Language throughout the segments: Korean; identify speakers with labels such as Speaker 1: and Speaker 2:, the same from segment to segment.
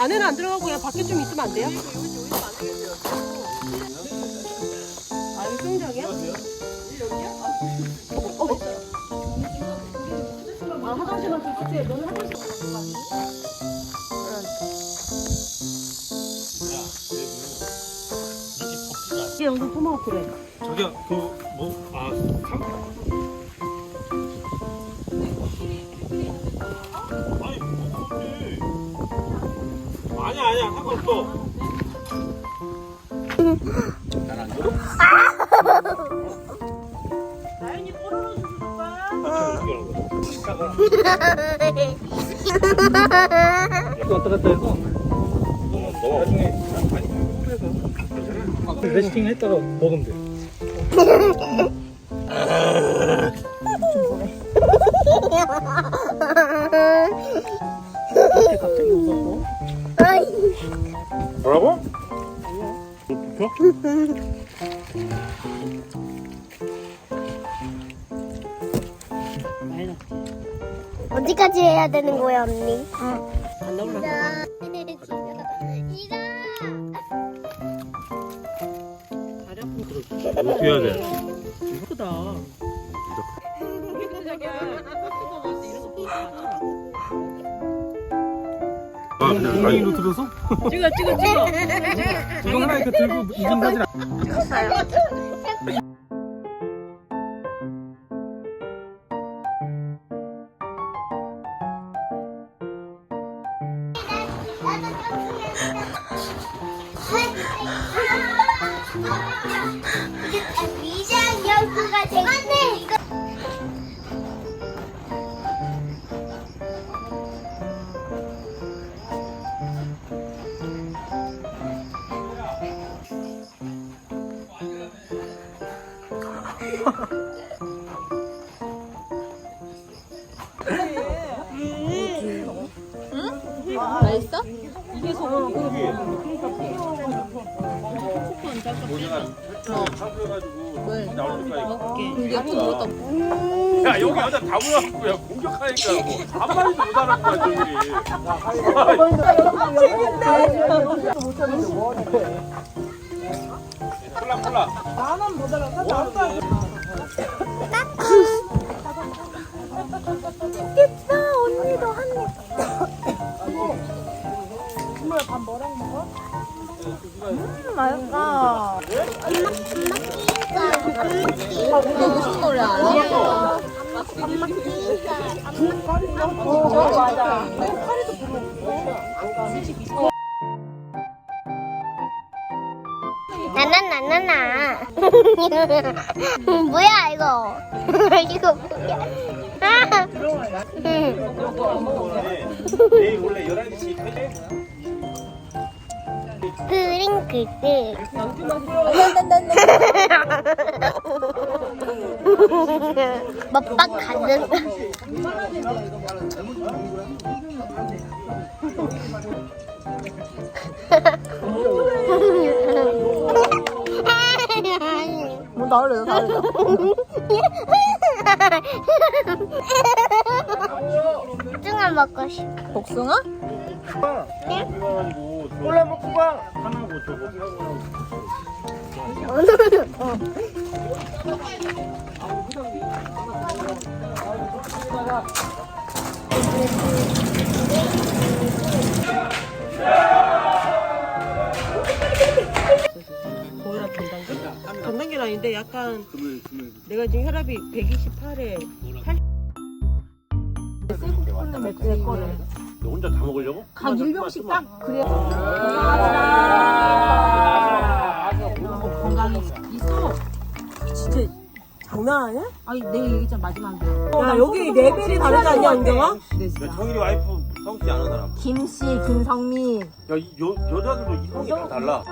Speaker 1: 안에는 안 들어가고 그냥 밖에 좀 있으면 안 돼요? 아, 여기 수영장이야? 어, 어. 아, 화장실만 좀 같이 해. 너는 화장실 이게 여기서 토마호크래.
Speaker 2: 저기야 그뭐아 아니 뭐 아니야 상관없어
Speaker 3: 왔다 갔다 해서
Speaker 2: 너
Speaker 3: 나중에 레스팅 했다가 먹으면 돼.
Speaker 1: 갑자기 웃었어.
Speaker 2: 뭐라고?
Speaker 1: 나연아,
Speaker 4: 어디까지 해야 되는 거야 언니?
Speaker 1: 안 나올라.
Speaker 4: 이다.
Speaker 1: 다리 아픈 거
Speaker 2: 어떻게 해야 돼?
Speaker 1: 크다.
Speaker 2: 아 그냥 아니
Speaker 3: 엉덩이로 들어서
Speaker 1: 찍어, 찍어, 찍어.
Speaker 3: 이거 하나 이렇게 들고 이진까지는 안
Speaker 4: 위장 연구가 되겠네. 이
Speaker 2: 거야 여기 여자 다 모여갖고 야 공격하니까 뭐 한마디도 못하는 거야 저기. 콜라 콜라.
Speaker 4: 예뻐 너 무슨 노래 알아? 나나나나나. 뭐야 이거? 이거 뭐야? 아!
Speaker 2: 내일 원래 11시 켜져
Speaker 4: 드링 크들 먹방 뭐 나올래요 나올래요 복숭아 먹고 싶어. 복숭아?
Speaker 2: 콜라 먹고 가 하나고 저거
Speaker 1: 거기다 전단계? 전단계는 아닌데 약간 내가 지금 혈압이 128에 80.
Speaker 2: 너 혼자 다 먹으려고?
Speaker 1: 각 1병씩 딱 그래. 건강해. 있어. 진짜 장난 아니야?
Speaker 5: 아니 내 얘기잖아 마지막에.
Speaker 1: 야 여기 레벨이 다르지 않냐 은경아?
Speaker 2: 야, 정일이 와이프 성씨 아는 사람.
Speaker 5: 김씨, 김성미.
Speaker 2: 야, 이 여, 여자들도 이 성이 다 달라.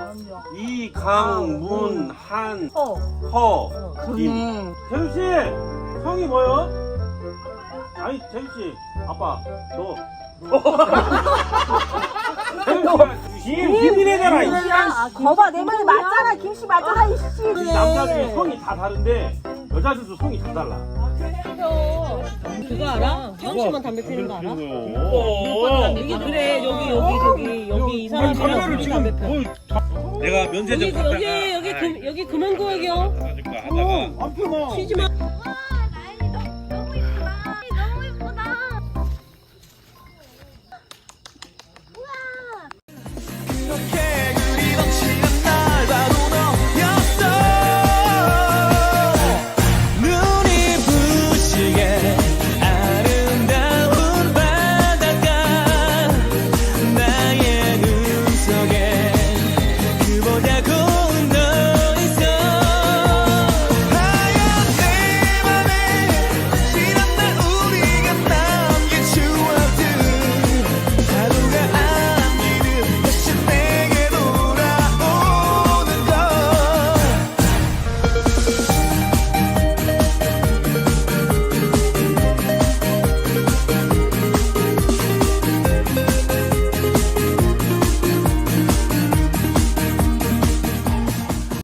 Speaker 2: 이, 강, 문, 한,
Speaker 1: 어.
Speaker 2: 허, 김.
Speaker 5: 그러네.
Speaker 2: 재수 씨, 성이 뭐요? 아니, 재수 씨, 아빠, 너. 김, 김이래잖아. 이
Speaker 5: 아, 거봐 내 말이 맞잖아. 김씨 맞잖아 이씨.
Speaker 2: 이 남자들이 성이 다 다른데 여자들도 성이 다 달라.
Speaker 1: 그거 알아? 태영 씨만 담배 피는 거 알아?
Speaker 2: 어.
Speaker 1: 여기 그래 여기 여기 저기 여기 이 사람이랑 둘이 담배 펴.
Speaker 2: 내가 면세점
Speaker 1: 여기 여기 여기 금 여기 금연구역이요.
Speaker 2: 하다가
Speaker 3: 안 피나.
Speaker 1: 쉬지 마. okay.